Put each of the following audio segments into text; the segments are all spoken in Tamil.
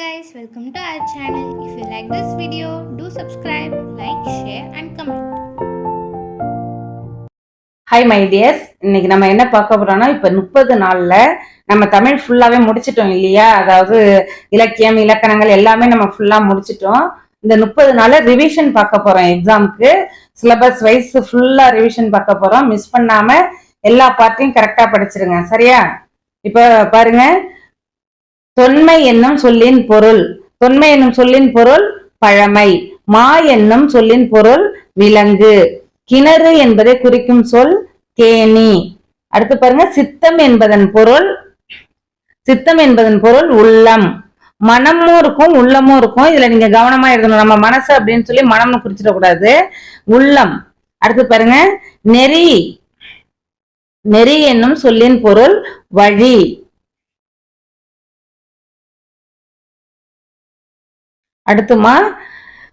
guys, welcome to our channel. If you like this video, do subscribe, like, share and comment. Hi my dears இன்னைக்கு நம்ம என்ன பார்க்க போறோம்னா இப்போ முப்பது நாள்ல நம்ம தமிழ் ஃபுல்லாவே முடிச்சிட்டோம் இல்லையா? அதாவது இலக்கியம் இலக்கணங்கள் எல்லாமே நம்ம ஃபுல்லா முடிச்சிட்டோம். இந்த முப்பது நாள்ல ரிவிஷன் பார்க்க போறோம் எக்ஸாம்க்கு சிலபஸ் வைஸ் ஃபுல்லா ரிவிஷன் பார்க்க போறோம். மிஸ் பண்ணாம எல்லா பார்ட்டையும் கரெக்டா படிச்சிருங்க. சரியா? இப்போ பாருங்க. தொன்மை என்னும் சொல்லின் பொருள். தொன்மை என்னும் சொல்லின் பொருள் பழமை. மா என்னும் சொல்லின் பொருள் விலங்கு. கிணறு என்பதை குறிக்கும் சொல் கேணி அடுத்து பாருங்க சித்தம் என்பதன் பொருள் சித்தம் என்பதன் பொருள் உள்ளம். மனமும் இருக்கும் உள்ளமும் இருக்கும் இதுல நீங்க கவனமா எழுதணும். நம்ம மனசு அப்படின்னு சொல்லி மனம்னு குறிச்சிடக்கூடாது. உள்ளம். அடுத்து பாருங்க நெறி. நெறி என்னும் சொல்லின் பொருள் வழி. அடுத்துமா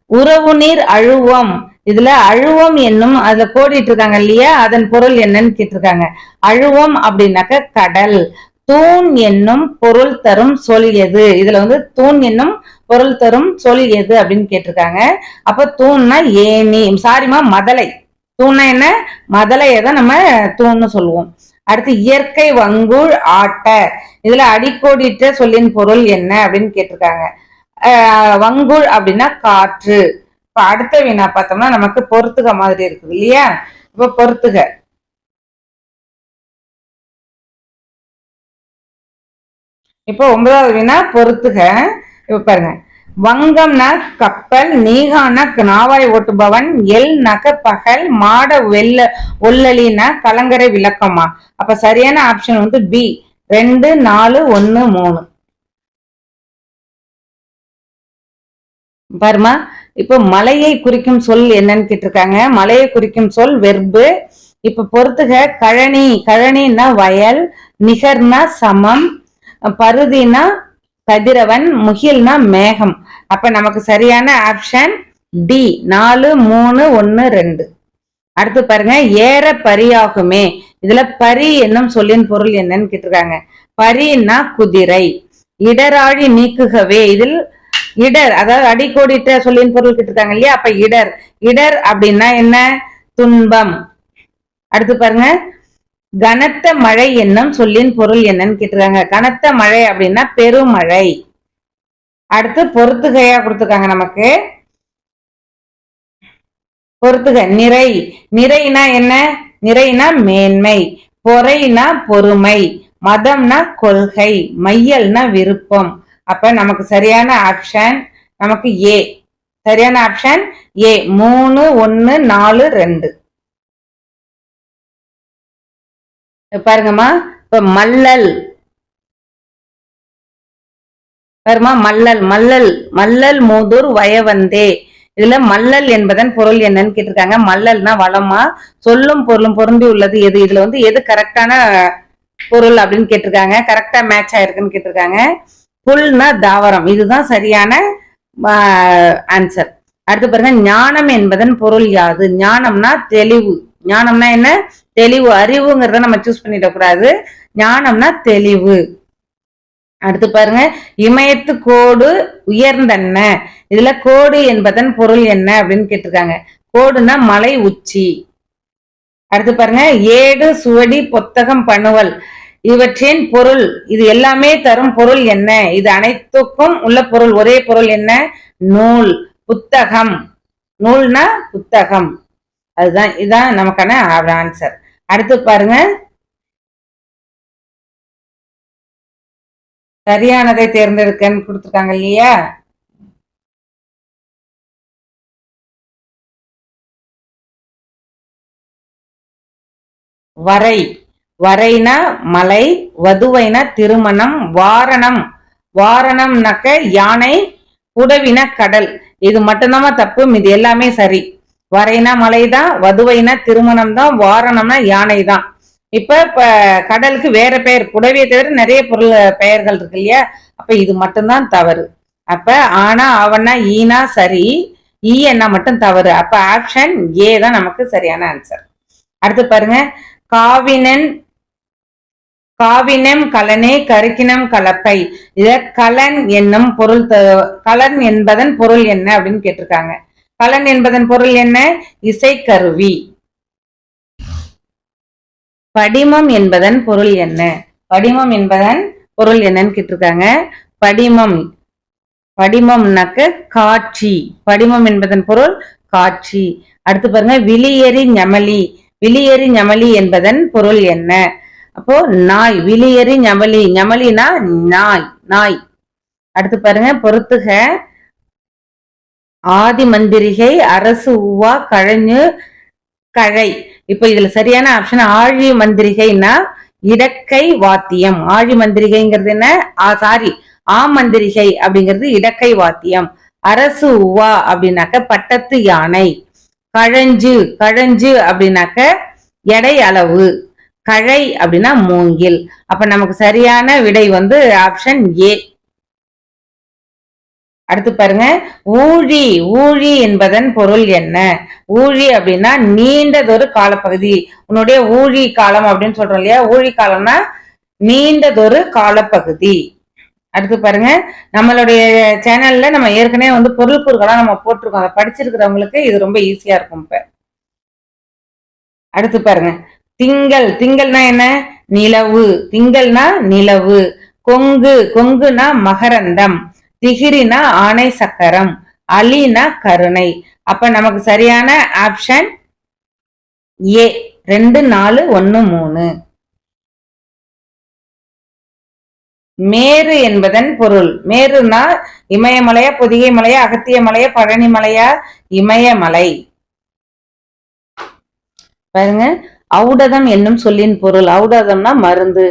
உறவு நீர் அழுவம். இதுல அழுவம் என்னும் அதுல கோடிட்டு இருக்காங்க இல்லையா? அதன் பொருள் என்னன்னு கேட்டிருக்காங்க. அழுவம் அப்படின்னாக்க கடல். தூண் என்னும் பொருள் தரும் சொல் எது? இதுல வந்து தூண் என்னும் பொருள் தரும் சொல் எது அப்படின்னு கேட்டிருக்காங்க. அப்ப தூண்னா ஏணி. சாரிமா மதலை. தூண்னா என்ன? மதலையை தான் நம்ம தூண்னு சொல்லுவோம். அடுத்து இயற்கை வங்குள் ஆட்ட. இதுல அடிக்கோடிட்ட சொல்லின் பொருள் என்ன அப்படின்னு கேட்டிருக்காங்க. வங்குள் அப்படின்னா காற்று. இப்ப அடுத்த வினா பார்த்தோம்னா நமக்கு பொறுத்துக மாதிரி இருக்குது இல்லையா? இப்ப பொறுத்துக. இப்போ ஒன்பதாவது வினா பொறுத்துக. இப்ப பாருங்க. வங்கம்னா கப்பல் நீகானா நாவாய் ஓட்டுபவன் எல் நக பகல் மாட வெள்ள ஒல்லலினா கலங்கரை விளக்கமா. அப்ப சரியான ஆப்ஷன் வந்து பி ரெண்டு நாலு ஒன்னு மூணு. பாருமா இப்போ மலையை குறிக்கும் சொல் என்னன்னு கேட்டிருக்காங்க. மலையை குறிக்கும் சொல் வெர்பு. இப்ப பொறுத்துக கழனி. கழனின்னா வயல் நிகர்னா சமம் பருதினா கதிரவன் முகில்னா மேகம். அப்ப நமக்கு சரியான ஆப்ஷன் டி நாலு மூணு ஒன்னு ரெண்டு. அடுத்து பாருங்க ஏற பரியாகுமே. இதுல பரி என்னும் சொல்லின் பொருள் என்னன்னு கேட்டிருக்காங்க. பரின்னா குதிரை. இடராழி நீக்குகவே. இதில் இடர் அதாவது அடிக்கோடிட்ட சொல்லின் பொருள் கிட்டிருக்காங்க இல்லையா? அப்ப இடர். இடர் அப்படின்னா என்ன? துன்பம். அடுத்து பாருங்க. கனத்த மழை என்னும் சொல்லின் பொருள் என்னன்னு கேட்டிருக்காங்க. கனத்த மழை அப்படின்னா பெருமழை. அடுத்து பொறுத்துகையா கொடுத்துருக்காங்க நமக்கு. பொறுத்துக நிறை. நிறைனா என்ன? நிறைனா மேன்மை. பொறைனா பொறுமை. மதம்னா கொள்கை. மையல்னா விருப்பம். அப்ப நமக்கு சரியான ஆப்ஷன் நமக்கு ஏ சரியான ஆப்ஷன் ஏ மூணு ஒன்னு நாலு ரெண்டு. பாருங்கம்மா. இப்ப மல்லல். பாருமா மல்லல் மல்லல். மல்லல் மூதூர் வயவந்தே இதுல மல்லல் என்பதன் பொருள் என்னன்னு கேட்டிருக்காங்க. மல்லல்னா வளமா? சொல்லும் பொருளும் பொருந்தி உள்ளது. எது? இதுல வந்து எது கரெக்டான பொருள் அப்படின்னு கேட்டிருக்காங்க. கரெக்டா மேட்ச் ஆயிருக்குன்னு கேட்டிருக்காங்க. புல்னா தாவரம். இதுதான் சரியான ஆன்சர் அடுத்து பாருங்க ஞானம் என்பதன் பொருள் யாது? ஞானம்னா தெளிவு. ஞானம்னா என்ன? தெளிவு. அறிவுங்கிறத நம்ம சூஸ் பண்ணிடக்கூடாது ஞானம்னா தெளிவு. அடுத்து பாருங்க இமயத்து கோடு உயர்ந்தன்ன? இதுல கோடு என்பதன் பொருள் என்ன அப்படின்னு கேட்டிருக்காங்க. கோடுனா மலை உச்சி. அடுத்து பாருங்க ஏடு சுவடி பொத்தகம் பணுவல் இவற்றின் பொருள் இது எல்லாமே தரும் பொருள் என்ன? இது அனைத்துக்கும் உள்ள பொருள் ஒரே பொருள் என்ன? நூல் புத்தகம். நூல்னா புத்தகம். அதுதான் இதுதான் நமக்கான ஆன்சர் அடுத்து பாருங்க. சரியானதை தேர்ந்தெடுக்கன்னு கொடுத்துருக்காங்க இல்லையா? வரை. வரைனா மலை வதுவைன திருமணம் வாரணம். வாரணம்னாக்க யானை புடவின கடல். இது மட்டும்தாம்மா தப்பு இது எல்லாமே சரி. வரைனா மலைதான் வதுவைனா திருமணம் தான் வாரணம்னா யானை தான் இப்ப இப்ப கடலுக்கு வேற பெயர் புடவையை தவிர நிறைய பொருள் பெயர்கள் இருக்கு இல்லையா? அப்ப இது மட்டும்தான் தவறு. அப்ப ஆனா அவனா ஈனா சரி. ஈ என்ன மட்டும் தவறு. அப்ப ஆப்ஷன் ஏ தான் நமக்கு சரியான ஆன்சர் அடுத்து பாருங்க. காவினன் காவினம் கலனே கருக்கினம் கலப்பை. இத கலன் என்னும் பொருள் த- கலன் என்பதன் பொருள் என்ன அப்படின்னு கேட்டிருக்காங்க. கலன் என்பதன் பொருள் என்ன? இசைக்கருவி. படிமம் என்பதன் பொருள் என்ன? படிமம் என்பதன் பொருள் என்னன்னு கேட்டிருக்காங்க. படிமம் படிமம்னாக்க காட்சி. படிமம் என்பதன் பொருள் காட்சி. அடுத்து பாருங்க விழியெறி ஞமலி. விளியரி ஞமலி என்பதன் பொருள் என்ன? அப்போ நாய் விலியறி ஞமலி. ஞமலினா நாய் நாய். அடுத்து பாருங்க பொறுத்துக. ஆதி மந்திரிகை அரசு உவா கழஞ்சு கழை. இப்ப இதுல சரியான ஆப்ஷன் ஆழி மந்திரிகைனா இடக்கை வாத்தியம். ஆழி மந்திரிகைங்கிறது என்ன? சாரி ஆ மந்திரிகை அப்படிங்கிறது இடக்கை வாத்தியம். அரசு உவா அப்படின்னாக்க பட்டத்து யானை. கழஞ்சு கழஞ்சு அப்படின்னாக்க எடை அளவு. கழை அப்படின்னா மூங்கில். அப்ப நமக்கு சரியான விடை வந்து ஆப்ஷன் ஏ அடுத்து பாருங்க. ஊழி ஊழி என்பதன் பொருள் என்ன? ஊழி அப்படின்னா நீண்டதொரு காலப்பகுதி. உன்னுடைய ஊழி காலம் அப்படின்னு சொல்றோம் இல்லையா? ஊழி காலம்னா நீண்டதொரு காலப்பகுதி. அடுத்து பாருங்க. நம்மளுடைய சேனல்ல நம்ம ஏற்கனவே வந்து பொருள் கூறுகளா நம்ம போட்டிருக்கோம். அதை படிச்சிருக்கிறவங்களுக்கு இது ரொம்ப ஈஸியா இருக்கும் இப்ப. அடுத்து பாருங்க. திங்கள். திங்கள்னா என்ன? நிலவு. திங்கள்னா நிலவு. கொங்கு. கொங்குனா மகரந்தம். திகிரினா ஆணை சக்கரம். அலினா கருணை. அப்ப நமக்கு சரியான ஆப்ஷன் ஏ ரெண்டு நாலு ஒன்னு மூணு. மேரு என்பதன் பொருள். மேருனா இமயமலையா பொதிகை மலையா அகத்திய மலையா பழனி மலையா இமயமலை. பாருங்க. அவுடதம் என்னும் சொல்லின் பொருள். அவுடதம்னா மருந்து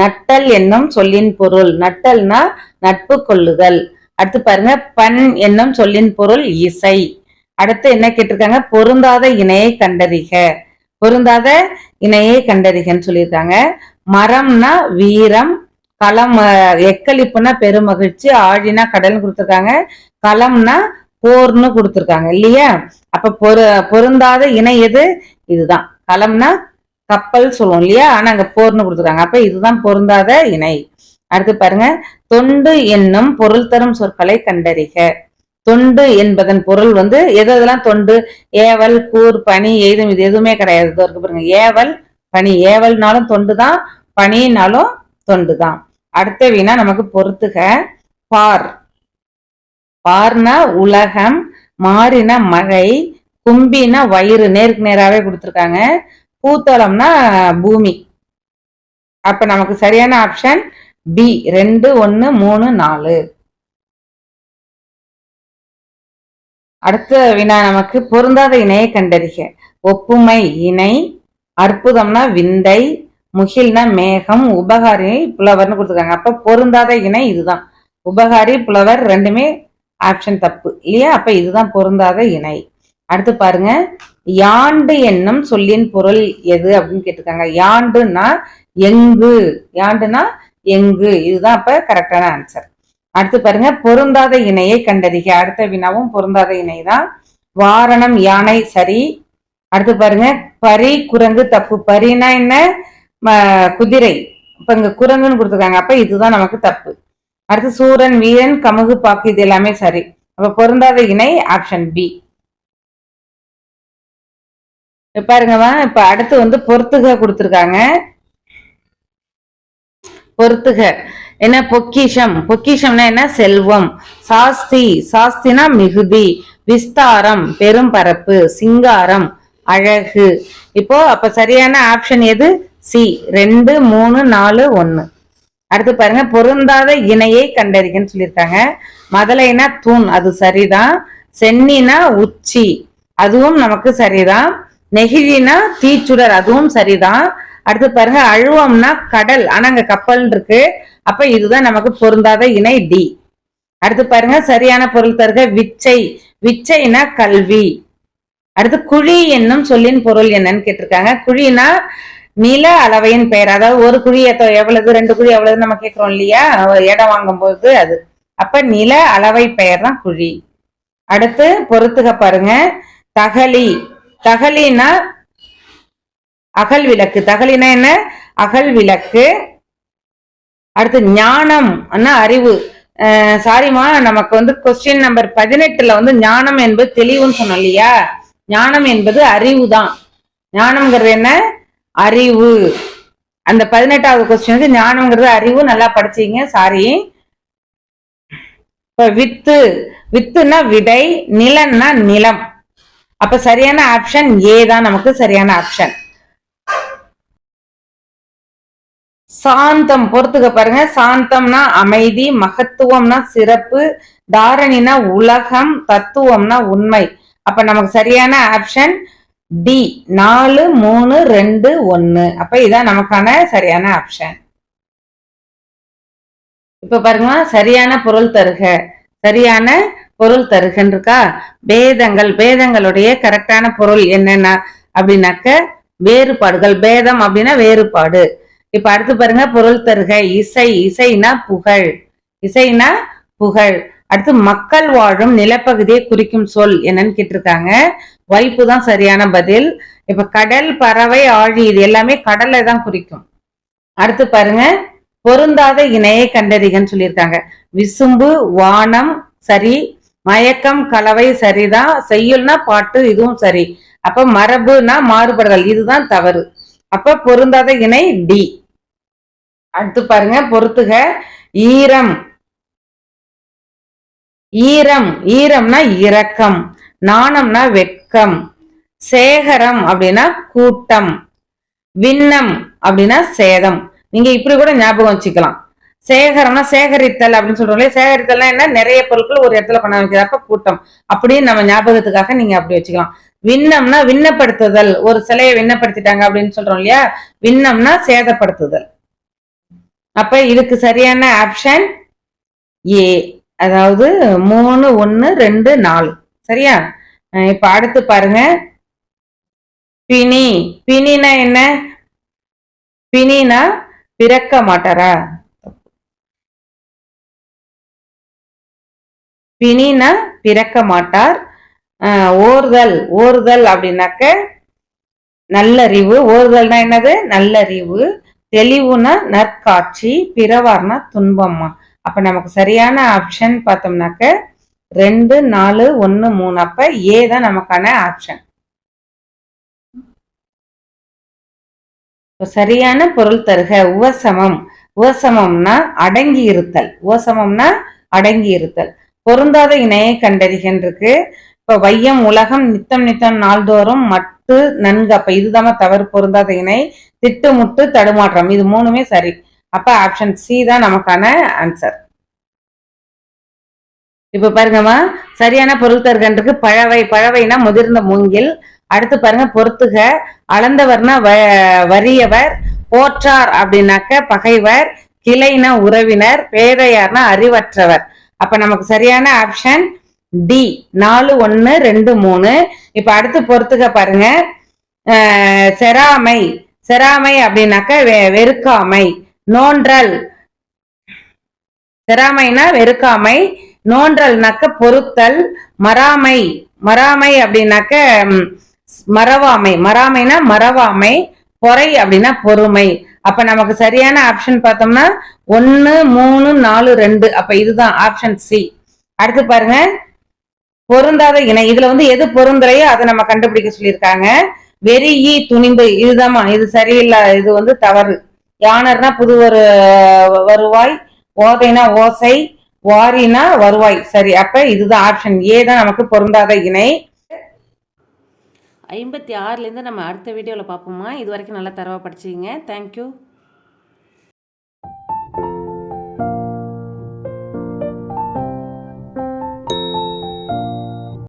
நட்டல் என்னும் சொல்லின் பொருள். நட்டல்னா நட்பு கொள்ளுதல். அடுத்து பாருங்க பண் என்னும் சொல்லின் பொருள் இசை. அடுத்து என்ன கேட்டிருக்காங்க? பொருந்தாத இணையை கண்டறிக. பொருந்தாத இணையை கண்டறிகன்னு சொல்லியிருக்காங்க. மரம்னா வீரம் களம் எக்களிப்புனா பெருமகிழ்ச்சி ஆழினா கடல்னு கொடுத்துருக்காங்க. களம்னா போர்னு கொடுத்துருக்காங்க இல்லையா? அப்ப பொரு பொருந்தாத இணை எது? இதுதான். கலம்னா கப்பல் சொல்லுவோம் இல்லையா? ஆனா அங்க போர்னு கொடுத்துருக்காங்க. அப்ப இதுதான் பொருந்தாத இணை. அடுத்து பாருங்க. தொண்டு என்னும் பொருள் தரும் சொற்களை கண்டறிக. தொண்டு என்பதன் பொருள் வந்து எது எதெல்லாம் தொண்டு? ஏவல் கூர் பனி எய்தும் இது எதுவுமே கிடையாது. இருக்கு பாருங்க. ஏவல் பனி. ஏவல்னாலும் தொண்டு தான் பனினாலும் தொண்டு தான் அடுத்த வீணா நமக்கு பொறுத்துக. பார். பார்னா உலகம் மாறின மழை கும்பின்னா வயிறு நேருக்கு நேராகவே கொடுத்துருக்காங்க. பூத்தளம்னா பூமி. அப்ப நமக்கு சரியான ஆப்ஷன் பி ரெண்டு ஒன்று மூணு நாலு. அடுத்த வினா நமக்கு பொருந்தாத இணையை கண்டறிக. ஒப்புமை இணை அற்புதம்னா விந்தை முகில்னா மேகம் உபகாரி புலவர்னு கொடுத்துருக்காங்க. அப்ப பொருந்தாத இணை இதுதான். உபகாரி புலவர் ரெண்டுமே ஆப்ஷன் தப்பு. இல்லையா? அப்ப இதுதான் பொருந்தாத இணை. அடுத்து பாருங்க. யாண்டு என்னும் சொல்லின் பொருள் எது அப்படின்னு கேட்டிருக்காங்க. யாண்டுன்னா எங்கு. யாண்டுனா எங்கு. இதுதான் அப்ப கரெக்டான ஆன்சர் அடுத்து பாருங்க. பொருந்தாத இணையை கண்டறிக. அடுத்த வினாவும் பொருந்தாத இணை தான் வாரணம் யானை சரி. அடுத்து பாருங்க. பரி குரங்கு தப்பு. பரினா என்ன? குதிரை. இப்ப இங்க குரங்குன்னு கொடுத்துருக்காங்க. அப்ப இதுதான் நமக்கு தப்பு. அடுத்து சூரன் வீரன் கமுகு பாக்கு இது எல்லாமே சரி. அப்ப பொருந்தாத இணை ஆப்ஷன் பி பாருங்கம்மா இப்ப அடுத்து வந்து பொறுத்துக கொடுத்துருக்காங்க. பொறுத்துக. என்ன? பொக்கிஷம். பொக்கிஷம்னா என்ன? செல்வம். சாஸ்தி. சாஸ்தினா மிகுதி. விஸ்தாரம். பெரும்பரப்பு சிங்காரம். அழகு. இப்போ அப்ப சரியான ஆப்ஷன் எது? சி ரெண்டு மூணு நாலு ஒன்னு. அடுத்து பாருங்க பொருந்தாத இணையை கண்டறிகன்னு சொல்லியிருக்காங்க. மதலைனா தூண். அது சரிதான். சென்னினா உச்சி. அதுவும் நமக்கு சரிதான். நெகிழினா தீச்சுடர் அதுவும் சரிதான். அடுத்து பாருங்க அழுவம்னா கடல் ஆனா அங்க கப்பல் இருக்கு. அப்ப இதுதான் நமக்கு பொருந்தாத இணை டி. அடுத்து பாருங்க சரியான பொருள் தருக விச்சை. விச்சைனா கல்வி. அடுத்து குழி என்னும் சொல்லின் பொருள் என்னன்னு கேட்டிருக்காங்க. குழினா நில அளவையின் பெயர். அதாவது ஒரு குழி எத்த- எவ்வளவு ரெண்டு குழி எவ்வளவு நம்ம கேட்கிறோம் இல்லையா? இடம் வாங்கும் போது அது. அப்ப நில அளவை பெயர் தான் குழி. அடுத்து பொறுத்துக பாருங்க தகலி தகலினா அகல் விளக்கு தகலினா என்ன? அகல் விளக்கு அடுத்து ஞானம் அண்ணா அறிவு. சாரிம்மா நமக்கு வந்து கொஸ்டின் நம்பர் பதினெட்டுல வந்து ஞானம் என்பது தெளிவுன்னு சொன்னோம் இல்லையா? ஞானம் என்பது அறிவு தான். ஞானம்ங்கிறது என்ன? அறிவு. அந்த பதினெட்டாவது கொஸ்டினுக்கு ஞானம்ங்கிறது அறிவு. நல்லா படிச்சீங்க சாரி இப்ப வித்து. வித்துனா விடை நிலம்னா நிலம். அப்ப சரியான ஆப்ஷன் ஏ தான் நமக்கு சரியான ஆப்ஷன் சாந்தம் பொறுத்துக்க பாருங்க. சாந்தம்னா அமைதி மகத்துவம்னா சிறப்பு தாரணினா உலகம் தத்துவம்னா உண்மை. அப்ப நமக்கு சரியான ஆப்ஷன் டி நாலு மூணு ரெண்டு ஒன்னு. அப்ப இதான் நமக்கான சரியான ஆப்ஷன் இப்ப பாருங்க சரியான பொருள் தருக. சரியான பொருள் தருகின்றிருக்கா? பேதங்கள் பேதங்களுடைய கரெக்டான பொருள் என்னென்ன? அப்படின்னாக்க வேறுபாடுகள். பேதம் அப்படின்னா வேறுபாடு. இப்ப அடுத்து பாருங்க பொருள் தருக. இசை. இசைனா புகழ். இசைனா புகழ். அடுத்து மக்கள் வாழும் நிலப்பகுதியை குறிக்கும் சொல் என்னன்னு கேட்டிருக்காங்க. வைப்பு தான் சரியான பதில். இப்ப கடல் பறவை ஆழி இது எல்லாமே கடலை தான் குறிக்கும். அடுத்து பாருங்க பொருந்தாத இணையை கண்டறிகன்னு சொல்லியிருக்காங்க. விசும்பு வானம் சரி மயக்கம் கலவை சரிதான் செய்யுள்னா பாட்டு இதுவும் சரி. அப்ப மரபுனா மாறுபடுதல். இதுதான் தவறு. அப்ப பொருந்தாத இணை டி. அடுத்து பாருங்க பொறுத்துக. ஈரம். ஈரம். ஈரம்னா இரக்கம். நாணம்னா வெட்கம். சேகரம் அப்படின்னா கூட்டம். விண்ணம் அப்படின்னா சேதம். நீங்க இப்படி கூட ஞாபகம் வச்சுக்கலாம். சேகரம்னா சேகரித்தல் அப்படின்னு சொல்றோம் இல்லையா? சேகரித்தல்னா என்ன? நிறைய பொருட்கள் ஒரு இடத்துல கொண்டு வைக்கிறப்ப கூட்டம். அப்படின்னு நம்ம ஞாபகத்துக்காக நீங்க அப்படி வச்சுக்கலாம். விண்ணம்னா விண்ணப்படுத்துதல். ஒரு சிலையை விண்ணப்படுத்திட்டாங்க அப்படின்னு சொல்றோம் இல்லையா? விண்ணம்னா சேதப்படுத்துதல். அப்ப இதுக்கு சரியான ஆப்ஷன் ஏ அதாவது மூணு ஒன்னு ரெண்டு நாலு. சரியா? இப்ப அடுத்து பாருங்க. பிணி. பிணினா என்ன? பிணினா பிறக்க மாட்டாரா? பிணின பிறக்க மாட்டார். ஓர்தல் ஓர்தல் அப்படின்னாக்க நல்லறிவு ஓர்தல்னா என்னது? நல்லறிவு தெளிவுனா நற்காட்சி பிறவார்னா துன்பம்மா. அப்ப நமக்கு சரியான ஆப்ஷன் பார்த்தோம்னாக்க ரெண்டு நாலு ஒன்னு மூணு. அப்ப ஏ தான் நமக்கான ஆப்ஷன் சரியான பொருள் தருக. உவசமம். உவசமம்னா அடங்கி இருத்தல். உவசமம்னா அடங்கி இருத்தல். பொருந்தாத இணையை கண்டறிகின்றிருக்கு இப்ப வையம் உலகம் நித்தம் நித்தம் நாள்தோறும் மட்டு நன்கு அப்ப இதுதான் தவறு பொருந்தாத இணை. திட்டு முட்டு தடுமாற்றம் இது மூணுமே சரி. அப்ப ஆப்ஷன் சி தான் நமக்கான ஆன்சர் இப்ப பாருங்கம்மா சரியான பொருத்தர்கன்றிருக்கு பழவை பழவைனா முதிர்ந்த மூங்கில். அடுத்து பாருங்க பொறுத்துக. அளந்தவர்னா வ- வறியவர். போற்றார் அப்படின்னாக்க பகைவர். கிளைனா உறவினர். பேதையார்னா அறிவற்றவர். அப்ப நமக்கு சரியான ஆப்ஷன் டி நாலு ஒன்னு ரெண்டு மூணு. இப்ப அடுத்து பொறுத்துக்க பாருங்க. செராமை. செராமை அப்படின்னாக்க வெ- வெறுக்காமை. நோன்றல். செராமைனா வெறுக்காமை. நோன்றல்னாக்க பொறுத்தல் மராமை மராமை அப்படின்னாக்க மறவாமை. மறாமைனா மறவாமை. பொறை அப்படின்னா பொறுமை. அப்ப நமக்கு சரியான ஆப்ஷன் பார்த்தோம்னா ஒன்னு மூணு நாலு ரெண்டு. அப்ப இதுதான் ஆப்ஷன் சி அடுத்து பாருங்க. பொருந்தாத இணை. இதுல வந்து எது பொருந்தலையோ அதை நம்ம கண்டுபிடிக்க சொல்லியிருக்காங்க. வெறி ஈ துணிந்து இதுதாம்மா. இது சரியில்லை இது வந்து தவறு. யானர்னா புது ஒரு வருவாய். ஓதைனா ஓசை. வாரினா வருவாய். சரி அப்ப இதுதான் ஆப்ஷன் ஏ தான் நமக்கு பொருந்தாத இணை. ஐம்பத்தி ஆறுலேருந்து நம்ம அடுத்த வீடியோவில் பார்ப்போமா. இது வரைக்கும் நல்லா தரவாக படிச்சிங்க தேங்க்யூ